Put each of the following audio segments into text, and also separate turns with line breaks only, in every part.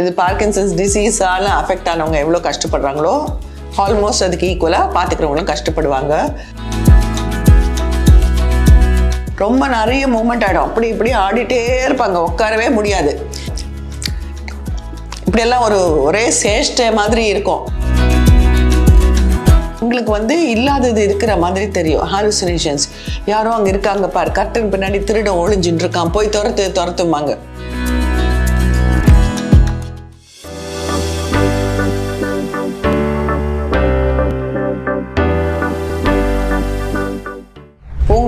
இது Parkinson's டிசீஸால் affect ஆனவங்க எவ்வளோ கஷ்டப்படுறாங்களோ ஆல்மோஸ்ட் அதுக்கு ஈக்குவலாக பார்த்துக்கிறவங்களும் கஷ்டப்படுவாங்க. ரொம்ப நிறைய மூமெண்ட் ஆகிடும் அப்படி இப்படி ஆடிட்டே இருப்பாங்க. உட்காரவே முடியாது. இப்படியெல்லாம் ஒரு ஒரே சேஷ்ட மாதிரி இருக்கும். உங்களுக்கு வந்து இல்லாதது இருக்கிற மாதிரி தெரியும். ஹாலுசினேஷன்ஸ் யாரும் அங்கே இருக்காங்க பார். கர்டன் பின்னாடி திருடன் ஒழிஞ்சுட்டு இருக்கான். போய் துரத்து துரத்துமாங்க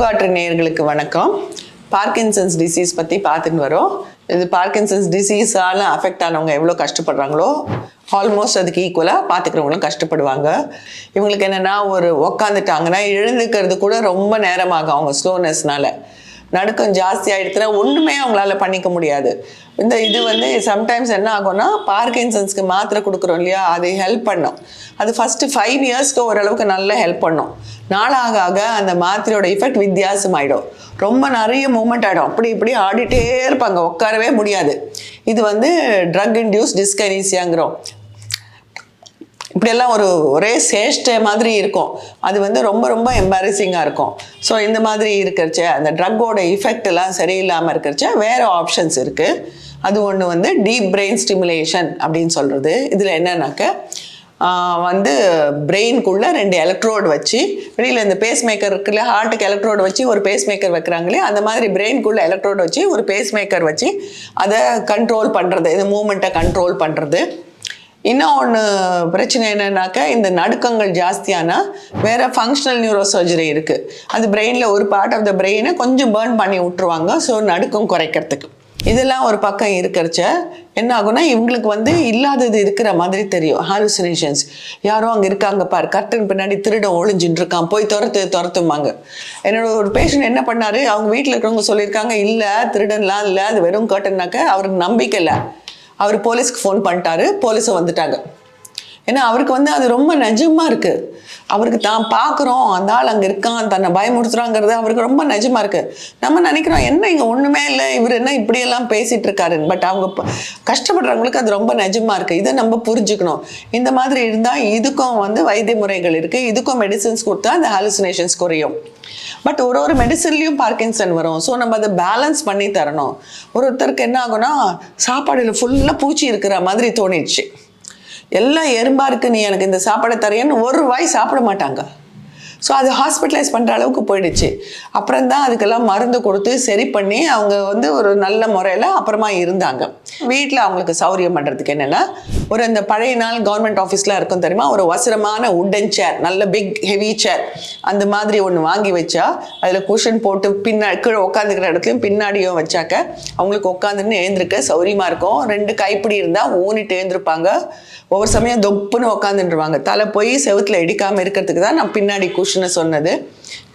பூங்காற்று நேயர்களுக்கு வணக்கம். பார்க்கின்சன்ஸ் டிசீஸ் பற்றி பார்த்துட்டு வரோம். இது பார்க்கின்சன்ஸ் டிசீஸால் அஃபெக்ட் ஆனவங்க எவ்வளோ கஷ்டப்படுறாங்களோ ஆல்மோஸ்ட் அதுக்கு ஈக்குவலாக பார்த்துக்கிறவங்களும் கஷ்டப்படுவாங்க. இவங்களுக்கு என்னென்னா ஒரு உக்காந்துட்டாங்கன்னா எழுந்துக்கிறது கூட ரொம்ப நேரமாகும் அவங்க ஸ்லோனஸ்னால நடுக்கம் ஜாஸ்தி ஆயிடுச்சுன்னா ஒன்றுமே அவங்களால பண்ணிக்க முடியாது. இந்த இது வந்து சம்டைம்ஸ் என்ன ஆகும்னா பார்க்கின்சன்ஸ்க்கு மாத்திரை கொடுக்குறோம் இல்லையா அது ஹெல்ப் பண்ணும். அது ஃபஸ்ட்டு ஃபைவ் இயர்ஸ்க்கு ஓரளவுக்கு நல்லா ஹெல்ப் பண்ணும். நாளாக ஆக அந்த மாத்திரையோட எஃபெக்ட் வித்தியாசமாயிடும். ரொம்ப நிறைய மூமெண்ட் ஆகிடும் அப்படி இப்படி ஆடிட்டே இருப்பாங்க. உட்காரவே முடியாது. இது வந்து ட்ரக் இன்டியூஸ் டிஸ்கனீசியாங்கிறோம் இப்படியெல்லாம் ஒரு ஒரே சேஷ்டை மாதிரி இருக்கும். அது வந்து ரொம்ப ரொம்ப எம்பாரசிங்காக இருக்கும். ஸோ இந்த மாதிரி இருக்கிறச்ச அந்த ட்ரக்கோட இஃபெக்ட் எல்லாம் சரியில்லாமல் இருக்கிறச்ச வேறு ஆப்ஷன்ஸ் இருக்குது அது ஒன்று வந்து டீப் பிரெயின் ஸ்டிமுலேஷன் அப்படின்னு சொல்கிறது இதில் என்னன்னாக்க வந்து பிரெயின்குள்ளே ரெண்டு எலக்ட்ரோடு வச்சு வெளியில் இந்த பேஸ் மேக்கர் இருக்குல்ல ஹார்ட்டுக்கு எலக்ட்ரோடு வச்சு ஒரு பேஸ் மேக்கர் வைக்கிறாங்களே அந்த மாதிரி பிரெயின்குள்ளே எலக்ட்ரோடு வச்சு ஒரு பேஸ் மேக்கர் வச்சு அதை கண்ட்ரோல் பண்ணுறது இந்த மூமெண்ட்டை கண்ட்ரோல் பண்ணுறது இன்னும் ஒன்று பிரச்சனை என்னன்னாக்கா இந்த நடுக்கங்கள் ஜாஸ்தியானா வேற ஃபங்க்ஷனல் நியூரோ சர்ஜரி இருக்குது அது பிரெயினில் ஒரு பார்ட் ஆஃப் த பிரெயினை கொஞ்சம் பேர்ன் பண்ணி விட்டுருவாங்க. ஸோ நடுக்கம் குறைக்கிறதுக்கு. இதெல்லாம் ஒரு பக்கம் இருக்கிறச்ச என்ன ஆகும்னா இவங்களுக்கு வந்து இல்லாதது இருக்கிற மாதிரி தெரியும். ஹாலுசினேஷன்ஸ் யாரும் அங்கே இருக்காங்க பார். கர்டன் பின்னாடி திருடன் ஒளிஞ்சுட்டு இருக்கான். போய் துரத்து துரத்துமாங்க என்னோட ஒரு பேஷண்ட் என்ன பண்ணாரு? அவங்க வீட்டில் இருக்கிறவங்க சொல்லியிருக்காங்க இல்லை திருடன்லாம் இல்லை. அது வெறும் கர்டன்னாக்க அவருக்கு நம்பிக்கை இல்லை. அவர் போலீஸ்க்கு ஃபோன் பண்ணிட்டாரு. போலீஸும் வந்துட்டாங்க. ஏன்னா அவருக்கு வந்து அது ரொம்ப நிஜமா இருக்கு. அவருக்கு தான் பார்க்குறோம் அந்த ஆள் அங்கே இருக்கான் தன்னை பயமுறுத்துறாங்கிறது அவருக்கு ரொம்ப நிஜமா இருக்கு. நம்ம நினைக்கிறோம் என்ன இங்கே ஒன்றுமே இல்லை இவர் என்ன இப்படியெல்லாம் பேசிட்டு இருக்காரு. பட் அவங்க கஷ்டப்படுறவங்களுக்கு அது ரொம்ப நிஜமா இருக்கு. இதை நம்ம புரிஞ்சுக்கணும். இந்த மாதிரி இருந்தால் இதுக்கும் வந்து வைத்திய முறைகள் இருக்கு. இதுக்கும் மெடிசின்ஸ் கொடுத்தா அந்த ஹாலுசினேஷன்ஸ் குறையும். பட் ஒரு ஒரு மெடிசன்லேயும் பார்க்கின்சன் வரும். ஸோ நம்ம அதை பேலன்ஸ் பண்ணி தரணும். ஒரு ஒருத்தருக்கு என்ன ஆகும்னா சாப்பாடுல ஃபுல்லாக பூச்சி இருக்கிற மாதிரி தோணிடுச்சு. எல்லாம் எறும்பா இருக்கு நீ எனக்கு இந்த சாப்பாடை தரையன்னு ஒரு வாய் சாப்பிட மாட்டாங்க. ஸோ அது ஹாஸ்பிட்டலைஸ் பண்ணுற அளவுக்கு போயிடுச்சு. அப்புறம் தான் அதுக்கெல்லாம் மருந்து கொடுத்து சரி பண்ணி அவங்க வந்து ஒரு நல்ல முறையில் அப்புறமா இருந்தாங்க. வீட்டில் அவங்களுக்கு சௌரியம் பண்ணுறதுக்கு என்னென்னா ஒரு அந்த பழைய நாள் கவர்மெண்ட் ஆஃபீஸில் இருக்கும் தெரியுமா? ஒரு வசரமான உட்டன் சேர் நல்ல பிக் ஹெவி சேர் அந்த மாதிரி ஒன்று வாங்கி வச்சா அதில் குஷன் போட்டு பின்னாடி கீழே உட்காந்துக்கிற இடத்துலையும் பின்னாடியும் வச்சாக்க அவங்களுக்கு உட்காந்துன்னு எழுந்திருக்க சௌரியமாக இருக்கும். ரெண்டு கைப்பிடி இருந்தால் ஊனிட்டு எழுந்திருப்பாங்க. ஒவ்வொரு சமயம் தொப்புன்னு உட்காந்துட்டுருவாங்க தலை போய் செவுத்துல இடிக்காமல் இருக்கிறதுக்கு தான் நான் பின்னாடி குஷனை சொன்னது.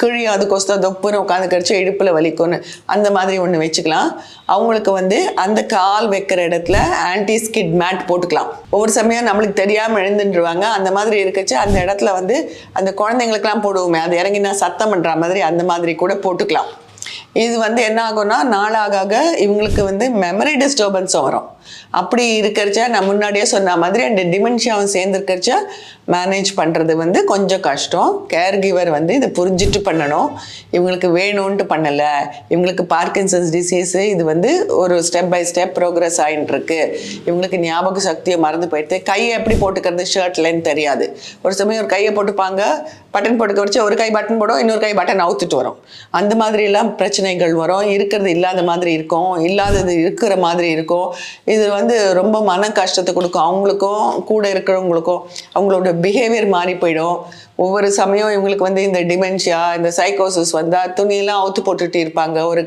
கிழி அதுக்கோசம் தொப்புன்னு உட்காந்து கடிச்சு இடுப்பில் வலிக்கும்னு. அந்த மாதிரி ஒன்று வச்சுக்கலாம். அவங்களுக்கு வந்து அந்த கால் வைக்கிற இடத்துல ஆன்டி ஸ்கிட் மேட் போட்டுக்கலாம். ஒவ்வொரு சமயம் நம்மளுக்கு தெரியாமல் எழுந்துட்டுருவாங்க அந்த மாதிரி இருக்கச்சு அந்த இடத்துல வந்து அந்த குழந்தைங்களுக்குலாம் போடுவோமே. அது இறங்கினா சத்தம் பண்ணுற மாதிரி அந்த மாதிரி கூட போட்டுக்கலாம். இது வந்து என்ன ஆகும்னா நாளாக ஆக இவங்களுக்கு வந்து மெமரி டிஸ்டர்பன்ஸும் வரும். அப்படி இருக்கிறச்சா நான் முன்னாடியே சொன்ன மாதிரி அந்த டிமென்ஷியாவும் சேர்ந்துருக்கிறச்சா மேனேஜ் பண்ணுறது வந்து கொஞ்சம் கஷ்டம். கேர் கிவர் வந்து இதை புரிஞ்சுட்டு பண்ணணும். இவங்களுக்கு வேணும்ன்ட்டு பண்ணலை. இவங்களுக்கு பார்க்கின்சன்ஸ் டிசீஸு இது வந்து ஒரு ஸ்டெப் பை ஸ்டெப் ப்ரோக்ரஸ் ஆகிட்டு இருக்கு இவங்களுக்கு ஞாபக சக்தியை மறந்து போயிடுது. கையை எப்படி போட்டுக்கிறது? ஷர்ட்லன்னு தெரியாது. ஒரு சமயம் ஒரு கையை போட்டுப்பாங்க பட்டன் போட்டுக்க வச்சு ஒரு கை பட்டன் போடும் இன்னொரு கை பட்டன் அவுத்துட்டு வரும். அந்த மாதிரி எல்லாம் பிரச்சனைகள் வரும். இருக்கிறது இல்லாத மாதிரி இருக்கும். இல்லாதது இருக்கிற மாதிரி இருக்கும். இது இது வந்து ரொம்ப மன கஷ்டத்தை கொடுக்கும். அவங்களுக்கும் கூட இருக்கிறவங்களுக்கும் அவங்களோட பிஹேவியர் மாறி போயிடும். ஒவ்வொரு சமயம் இவங்களுக்கு வந்து இந்த டிமென்ஷியா இந்த சைக்கோசிஸ் வந்தால் துணியெல்லாம் அவுத்து போட்டுட்டு இருப்பாங்க. ஒரு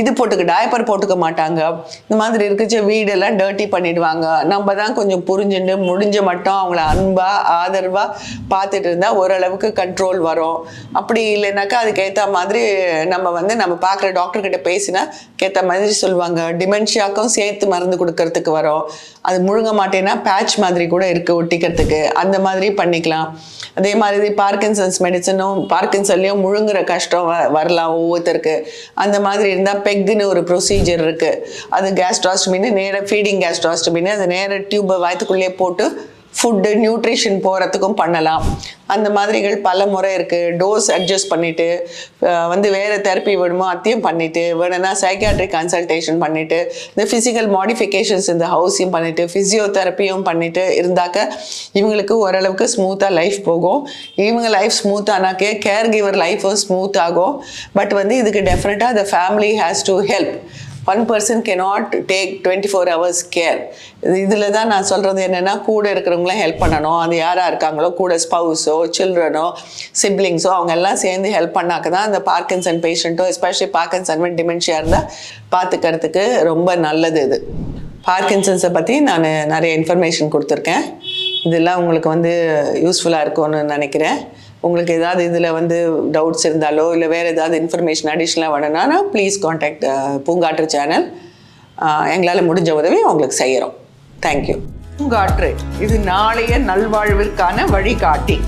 இது போட்டுக்க டயப்பர் போட்டுக்க மாட்டாங்க. இந்த மாதிரி இருக்குச்சு வீடெல்லாம் டர்ட்டி பண்ணிடுவாங்க. நம்ம தான் கொஞ்சம் புரிஞ்சுட்டு முடிஞ்ச மட்டும் அவங்கள அன்பா ஆதரவா பார்த்துட்டு இருந்தா ஓரளவுக்கு கண்ட்ரோல் வரும். அப்படி இல்லைனாக்கா அதுக்கேற்ற மாதிரி நம்ம வந்து நம்ம பார்க்குற டாக்டர் கிட்ட பேசினா கேத்த மாதிரி சொல்லுவாங்க. டிமென்ஷியாக்கும் சேர்த்து மருந்து கொடுக்கறதுக்கு வரும். அது முழுங்க மாட்டேன்னா பேட்ச் மாதிரி கூட இருக்கு ஒட்டிக்கிறதுக்கு. அந்த மாதிரி பண்ணிக்கலாம். அதே மாதிரி மாதிரி பார்க்கின்சன்ஸ் மெடிசனும் பார்க்கின்சன்லேயும் முழுங்குற கஷ்டம் வ- வரலாம் ஒவ்வொருத்தருக்கு. அந்த மாதிரி இருந்தால் பெக்குன்னு ஒரு ப்ரொசீஜர் இருக்குது அது கேஸ்ட்ராஸ்டமின்னு நேராக ஃபீடிங் கேஸ்ட்ராஸ்டமின்னு அது நேராக டியூப்பை வயத்துக்குள்ளேயே போட்டு ஃபுட்டு நியூட்ரிஷன் போகிறதுக்கும் பண்ணலாம். அந்த மாதிரிகள் பல முறை இருக்குது டோஸ் அட்ஜஸ்ட் பண்ணிவிட்டு வந்து வேறு தெரப்பி வேணுமோ அதையும் பண்ணிவிட்டு வேணும்னா சைக்காட்ரிக் கன்சல்டேஷன் பண்ணிவிட்டு இந்த ஃபிசிக்கல் மாடிஃபிகேஷன்ஸ் இந்த ஹவுஸையும் பண்ணிவிட்டு ஃபிசியோதெரப்பியும் பண்ணிவிட்டு இருந்தாக்க இவங்களுக்கு ஓரளவுக்கு ஸ்மூத்தாக லைஃப் போகும். இவங்க லைஃப் ஸ்மூத் ஆனாக்கே கேர் கிவர் லைஃபும் ஸ்மூத் ஆகும். பட் வந்து இதுக்கு டெஃபினட்டாக the family has to help one person can not take twenty four hours care இதில் தான் நான் சொல்கிறது என்னென்னா கூட இருக்கிறவங்களாம் ஹெல்ப் பண்ணணும். அது யாராக இருக்காங்களோ கூட ஸ்பவுஸோ சில்ட்ரனோ சிப்ளிங்ஸோ அவங்க எல்லாம் சேர்ந்து ஹெல்ப் பண்ணாக்க தான் அந்த பார்க்கின்சன் பேஷண்ட்டோ எஸ்பெஷலி பார்க்கின்சன் டிமென்ஷியா இருந்தால் பார்த்துக்கிறதுக்கு ரொம்ப நல்லது இது. பார்க்கின்சன்ஸை பற்றி நான் நிறைய இன்ஃபர்மேஷன் கொடுத்துருக்கேன். இதெல்லாம் உங்களுக்கு வந்து யூஸ்ஃபுல்லாக இருக்கும்னு நினைக்கிறேன். உங்களுக்கு ஏதாவது இதில் வந்து டவுட்ஸ் இருந்தாலோ இல்லை வேறு ஏதாவது இன்ஃபர்மேஷன் அடிஷ்னலாக வேணும்னா ப்ளீஸ் காண்டாக்ட் பூங்காற்று சேனல் எங்களால் முடிஞ்ச உதவி உங்களுக்கு செய்கிறோம் தேங்க்யூ பூங்காற்று இது நாளைய நல்வாழ்விற்கான வழிகாட்டி.